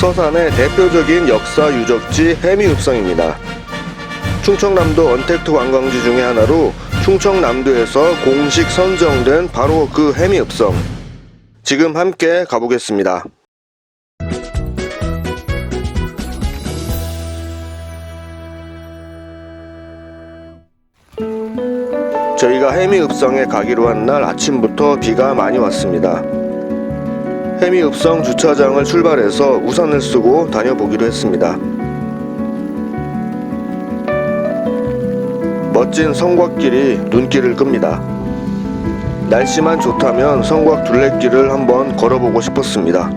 서산의 대표적인 역사 유적지 해미읍성입니다. 충청남도 언택트 관광지 중의 하나로 충청남도에서 공식 선정된 바로 그 해미읍성. 지금 함께 가보겠습니다. 저희가 해미읍성에 가기로 한 날 아침부터 비가 많이 왔습니다. 해미읍성 주차장을 출발해서 우산을 쓰고 다녀보기로 했습니다. 멋진 성곽길이 눈길을 끕니다. 날씨만 좋다면 성곽 둘레길을 한번 걸어보고 싶었습니다.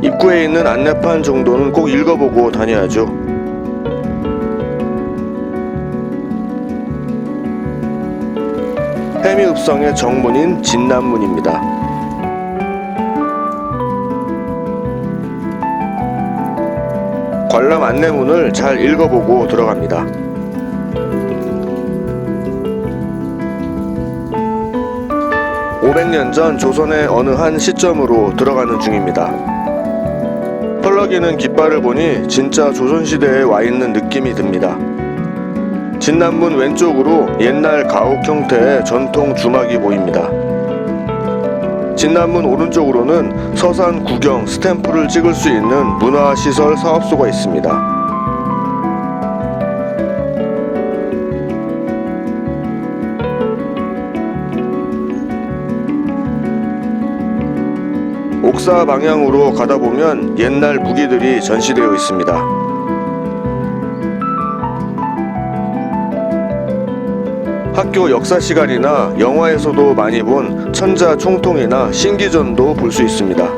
입구에 있는 안내판 정도는 꼭 읽어보고 다녀야죠. 해미읍성의 정문인 진남문입니다. 관람 안내문을 잘 읽어보고 들어갑니다. (500년) 전 조선의 어느 한 시점으로 들어가는 중입니다. 펄럭이는 깃발을 보니 진짜 조선시대에 와 있는 느낌이 듭니다. 진남문 왼쪽으로 옛날 가옥 형태의 전통 주막이 보입니다. 진남문 오른쪽으로는 서산 구경 스탬프를 찍을 수 있는 문화시설 사업소가 있습니다. 옥사 방향으로 가다 보면 옛날 무기들이 전시되어 있습니다. 학교 역사 시간이나 영화에서도 많이 본 천자 총통이나 신기전도 볼 수 있습니다.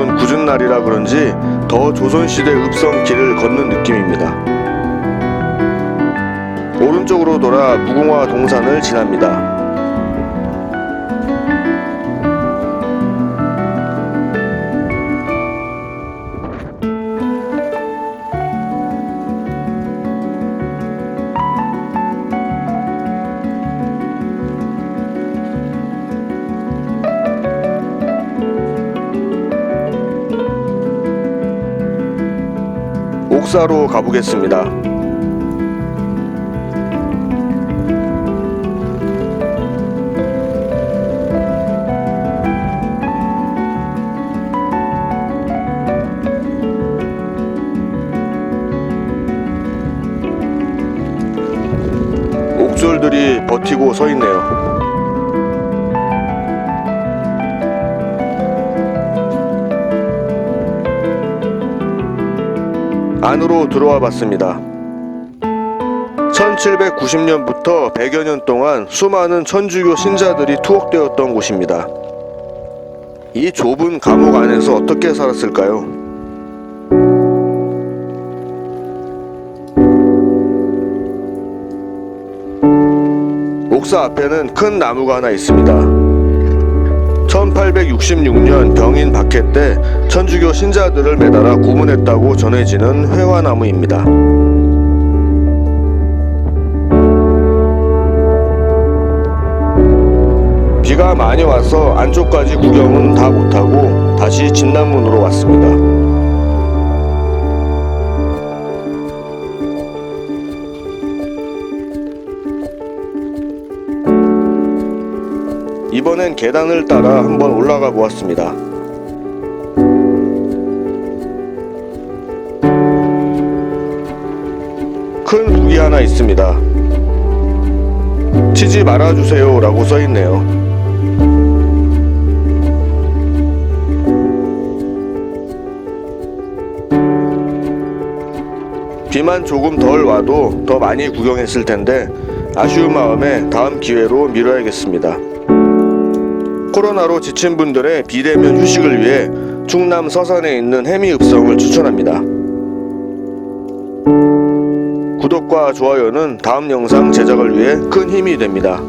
부는 궂은 날이라 그런지 더 조선시대 읍성 길을 걷는 느낌입니다. 오른쪽으로 돌아 무궁화 동산을 지납니다. 옥사로 가보겠습니다. 옥졸들이 버티고 서 있네요. 안으로 들어와 봤습니다. 1790년부터 100여 년 동안 수많은 천주교 신자들이 투옥되었던 곳입니다. 이 좁은 감옥 안에서 어떻게 살았을까요? 옥사 앞에는 큰 나무가 하나 있습니다. 1866년 병인 박해 때 천주교 신자들을 매달아 고문했다고 전해지는 회화나무입니다. 비가 많이 와서 안쪽까지 구경은 다 못하고 다시 진남문으로 왔습니다. 이번엔 계단을 따라 한번 올라가 보았습니다. 큰 북이 하나 있습니다. 치지 말아주세요 라고 써있네요. 비만 조금 덜 와도 더 많이 구경했을 텐데 아쉬운 마음에 다음 기회로 미뤄야겠습니다. 코로나로 지친 분들의 비대면 휴식을 위해 충남 서산에 있는 해미읍성을 추천합니다. 구독과 좋아요는 다음 영상 제작을 위해 큰 힘이 됩니다.